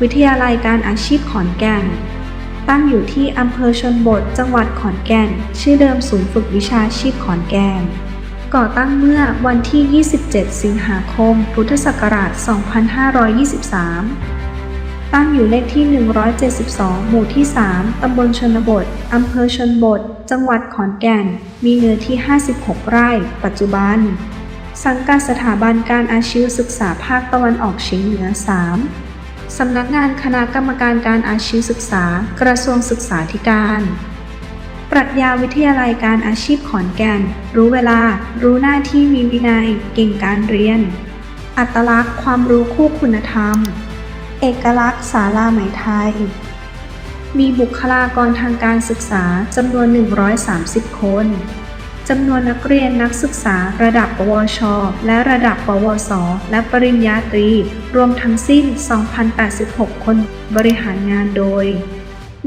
วิทยาลัยการอาชีพขอนแก่น ตั้งอยู่ที่อำเภอชนบท จังหวัดขอนแก่น ชื่อเดิมศูนย์ฝึกวิชาชีพขอนแก่น ก่อตั้งเมื่อวันที่ 27 สิงหาคม พุทธศักราช 2523 ตั้งอยู่เลขที่ 172 หมู่ที่ 3 ตำบลชนบท อำเภอชนบท จังหวัดขอนแก่น มีเนื้อที่ 56 ไร่ ปัจจุบันสังกัดสถาบันการอาชีวศึกษาภาคตะวันออกเฉียงเหนือ 3 สำนักงานคณะกรรมการการอาชีวศึกษา กระทรวงศึกษาธิการ ปรัชญาวิทยาลัยการอาชีพขอนแก่น รู้เวลา รู้หน้าที่มีวินัย เก่งการเรียน อัตลักษณ์ ความรู้คู่คุณธรรม เอกลักษณ์ศาลาไหมไทย มีบุคลากรทางการศึกษาจำนวน 130 คน จำนวนนักเรียนนักศึกษาระดับปวช และระดับปวส และปริญญาตรี รวมทั้งสิ้น 2,086 คน บริหารงานโดย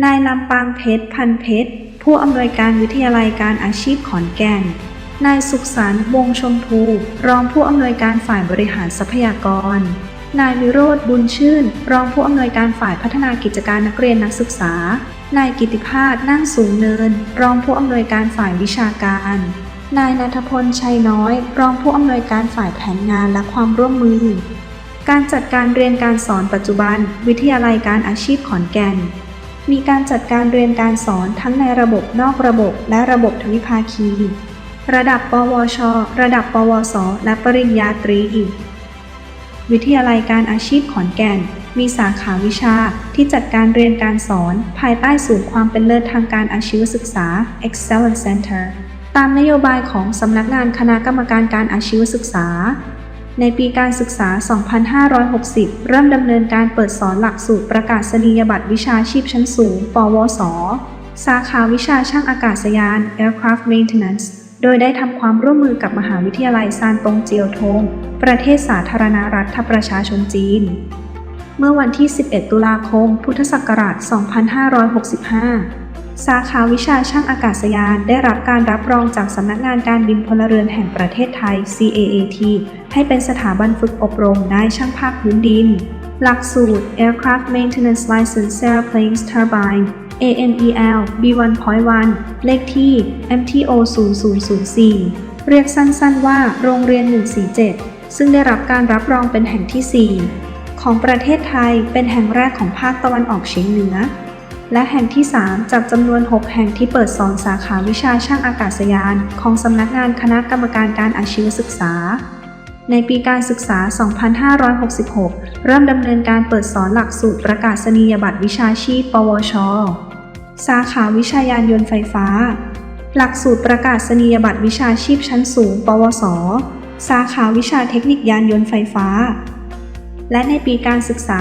นายลำปางเพชร พันเพชร ผู้อำนวยการวิทยาลัยการอาชีพขอนแก่น นายสุขสันต์วงชมพู รองผู้อำนวยการฝ่ายบริหารทรัพยากร นายวิโรธบุญชื่น รองผู้อำนวยการฝ่ายพัฒนากิจการนักเรียนนักศึกษา นายกิติพาสนั่งสูงเนิน รองผู้อำนวยการฝ่ายวิชาการ นายนัทพลชัยน้อย รองผู้อำนวยการฝ่ายแผนงานและความร่วมมือ การจัดการเรียนการสอนปัจจุบัน วิทยาลัยการอาชีพขอนแก่น มีการจัดการเรียนการสอนทั้งในระบบนอกระบบและระบบทวิภาคี ระดับ ปวช ระดับ ปวส และปริญญาตรี วิทยาลัยการอาชีพขอนแก่น มีสาขาวิชาที่จัดการเรียนการสอนภายใต้ศูนย์ความเป็นเลิศทางการอาชีวศึกษา Excellence Center ตามนโยบายของสำนักงานคณะกรรมการการอาชีวศึกษา ในปีการศึกษา 2560 เริ่มดำเนินการเปิดสอนหลักสูตรประกาศนียบัตรวิชาชีพชั้นสูง ปวส สาขาวิชาช่างอากาศยาน Aircraft Maintenance โดยได้ทำความร่วมมือกับมหาวิทยาลัยซานตงเจียวทง ประเทศสาธารณรัฐประชาชนจีน เมื่อวันที่ 11 ตุลาคม พุทธศักราช 2565 สาขาวิชาช่างอากาศยานได้รับการรับรองจากสำนักงานการบินพลเรือนแห่งประเทศไทย CAAT ให้เป็นสถาบันฝึกอบรมนายช่างภาคพื้นดิน หลักสูตร Aircraft Maintenance License Airplanes Turbine ANEL B1.1 เลขที่ MTO 0004 เรียกสั้นๆว่าโรงเรียน 147 ซึ่งได้รับการรับรองเป็นแห่งที่ 4 ของประเทศไทยเป็นแห่งแรกของภาคตะวันออกเฉียงเหนือ และแห่งที่ 3 จากจำนวน 6 แห่งที่เปิดสอนสาขาวิชาช่างอากาศยาน ของสำนักงานคณะกรรมการการอาชีวศึกษา ในปีการศึกษา 2566 เริ่มดำเนินการเปิดสอนหลักสูตรประกาศนียบัตรวิชาชีพ ปวช สาขาวิชายานยนต์ไฟฟ้า หลักสูตรประกาศนียบัตรวิชาชีพชั้นสูง ปวส สาขาวิชาเทคนิคยานยนต์ไฟฟ้า และในปีการศึกษา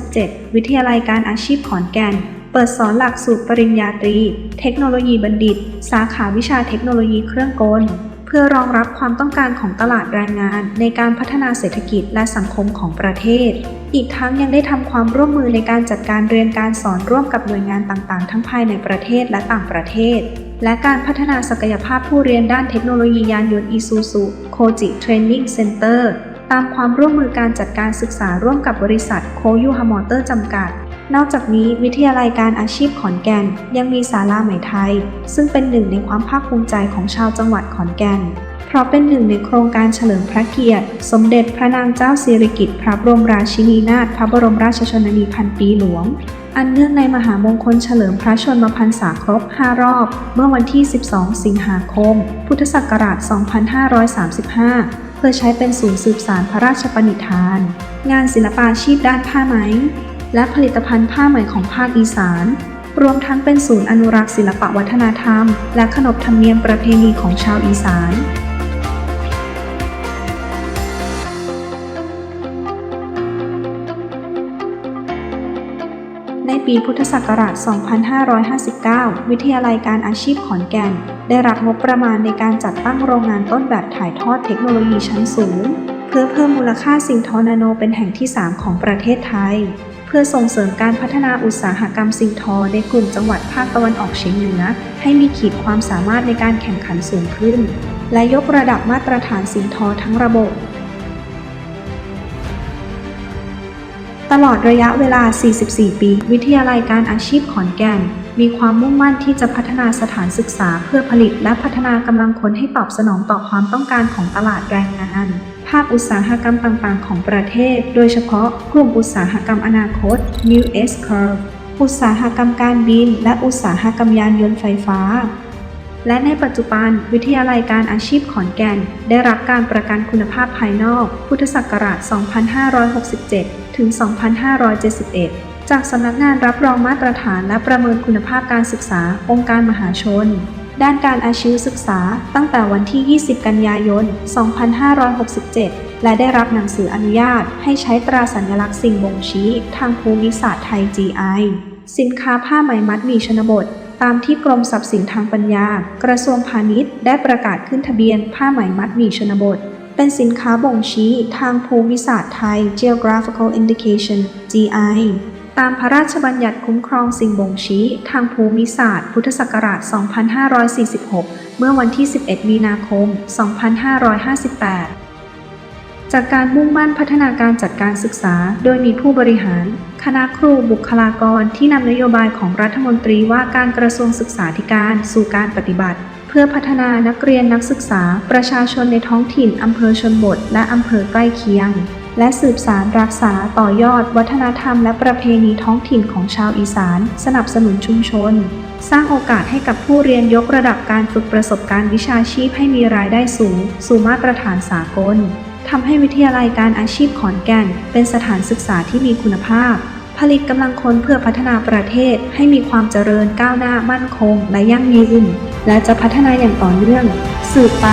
2567 วิทยาลัยการอาชีพขอนแก่น เปิดสอนหลักสูตรปริญญาตรี เทคโนโลยีบัณฑิต สาขาวิชาเทคโนโลยีเครื่องกล เพื่อรองรับความต้องการของตลาดแรงงาน ในการพัฒนาเศรษฐกิจและสังคมของประเทศ อีกทั้งยังได้ทำความร่วมมือในการจัดการเรียนการสอนร่วมกับหน่วยงานต่างๆ ทั้งภายในประเทศและต่างประเทศและการพัฒนาศักยภาพผู้เรียนด้านเทคโนโลยียานยนต์ Isuzu Koji Training Center ต ตามความร่วมมือการจัดการศึกษาร่วมกับบริษัทโคยูฮามอเตอร์จำกัด นอกจากนี้วิทยาลัยการอาชีพขอนแก่น ยังมีศาลาไหมไทย ซึ่งเป็นหนึ่งในความภาคภูมิใจของชาวจังหวัดขอนแก่น เพราะเป็นหนึ่งในโครงการเฉลิมพระเกียรติ สมเด็จพระนางเจ้าสิริกิติ์พระบรมราชินีนาถพระบรมราชชนนีพันปีหลวง อันเนื่องในมหามงคลเฉลิมพระชนมพรรษาครบ 5 รอบ เมื่อวันที่ 12 สิงหาคม พุทธศักราช 2535 พื่อใช้เป็นศูนย์สืบสารพระราชปณิธาน งานศิลปาชีพด้านผ้าไหม และผลิตภัณฑ์ผ้าไหมของภาคอีสาน รวมทั้งเป็นศูนย์อนุรักษ์ศิลปวัฒนธรรม และขนบธรรมเนียมประเพณีของชาวอีสาน ปีพุทธศักราช 2559 วิทยาลัยการอาชีพขอนแก่น ได้รับงบประมาณในการจัดตั้งโรงงานต้นแบบถ่ายทอดเทคโนโลยีชั้นสูง เพื่อเพิ่มมูลค่าสิ่งทอนาโนเป็นแห่งที่ 3 ของประเทศไทย เพื่อส่งเสริมการพัฒนาอุตสาหกรรมสิ่งทอในกลุ่มจังหวัดภาคตะวันออกเฉียงเหนือ ให้มีขีดความสามารถในการแข่งขันสูงขึ้น และยกระดับมาตรฐานสิ่งทอทั้งระบบ ตลอดระยะเวลา 44 ปี วิทยาลัยการอาชีพขอนแก่น มีความมุ่งมั่นที่จะพัฒนาสถานศึกษาเพื่อผลิตและพัฒนากำลังคนให้ตอบสนองต่อความต้องการของตลาดแรงงาน ภาคอุตสาหกรรมต่างๆ ของประเทศ โดยเฉพาะกลุ่มอุตสาหกรรมอนาคต New S Curve อุตสาหกรรมการบิน และอุตสาหกรรมยานยนต์ไฟฟ้า และในปัจจุบันวิทยาลัยการอาชีพขอนแก่น ได้รับการประกันคุณภาพภายนอก พุทธศักราช 2567 ถึง 2571 จากสำนักงานรับรองมาตรฐานและประเมินคุณภาพการศึกษา องค์การมหาชน ด้านการอาชีวศึกษา ตั้งแต่วันที่ 20 กันยายน 2567 และได้รับหนังสืออนุญาต ให้ใช้ตราสัญลักษณ์สิ่งบ่งชี้ ทางภูมิศาสตร์ไทย GI สินค้าผ้าไหมมัดมีชนบทตามที่กรมทรัพย์สินทางปัญญา กระทรวงพาณิชย์ ได้ประกาศขึ้นทะเบียนผ้าไหมมัดหมี่ชนบท เป็นสินค้าบ่งชี้ทางภูมิศาสตร์ไทย Geographical Indication GI ตามพระราชบัญญัติคุ้มครองสิ่งบ่งชี้ทางภูมิศาสตร์ พุทธศักราช 2546 เมื่อวันที่ 11 มีนาคม 2558จากการมุ่งมั่นพัฒนาการจัดการศึกษา โดยมีผู้บริหาร คณะครูบุคลากรที่นำนโยบายของรัฐมนตรีว่าการกระทรวงศึกษาธิการสู่การปฏิบัติ เพื่อพัฒนานักเรียนนักศึกษาประชาชนในท้องถิ่นอำเภอชนบท และอำเภอใกล้เคียง และสืบสารรักษาต่อยอด วัฒนธรรม และประเพณีท้องถิ่นของชาวอีสาน สนับสนุนชุมชน สร้างโอกาสให้กับผู้เรียนยกระดับการฝึกประสบการณ์วิชาชีพให้มีรายได้สูง สู่มาตรฐานสากลทำให้วิทยาลัยการอาชีพขอนแก่น เป็นสถานศึกษาที่มีคุณภาพ ผลิตกำลังคนเพื่อพัฒนาประเทศให้มีความเจริญก้าวหน้ามั่นคงและยั่งยืน และจะพัฒนาอย่างต่อเนื่องสืบไป